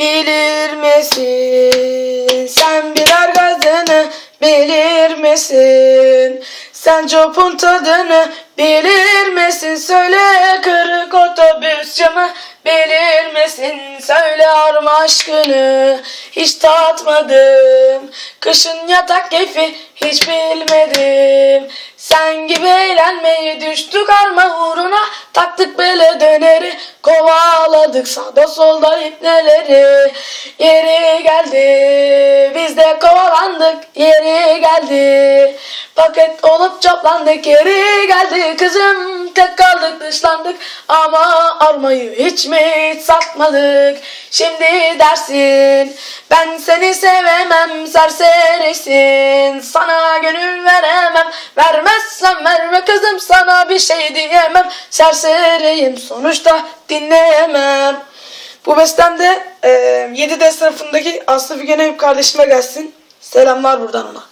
bilir misin? Sen birer gazını bilir misin? Sen copun tadını bilir misin? Söyle kırık otobüs camı bilir misin? Söyle arma aşkını hiç tatmadım. Kışın yatak keyfi hiç bilmedim. Sen gibi eğlenmeyi düştük arma uğruna Taktık döneri Kovaladık. Sağda solda ipneleri Yeri geldi. Biz de kovalandık Yeri geldi. Paket olup çaplandık Yeri geldi. Kızım Tek kaldık dışlandık. Ama armayı hiç mi hiç satmadık? Şimdi dersin Ben seni sevemem Serserisin. Sana gönül veremem Vermezsem verme kızım Sana bir şey diyemem Serseriyim sonuçta dinleyemem. Bu bestem de e, 7D sınıfındaki Aslı Figen Eyüp kardeşime gelsin. Selamlar buradan ona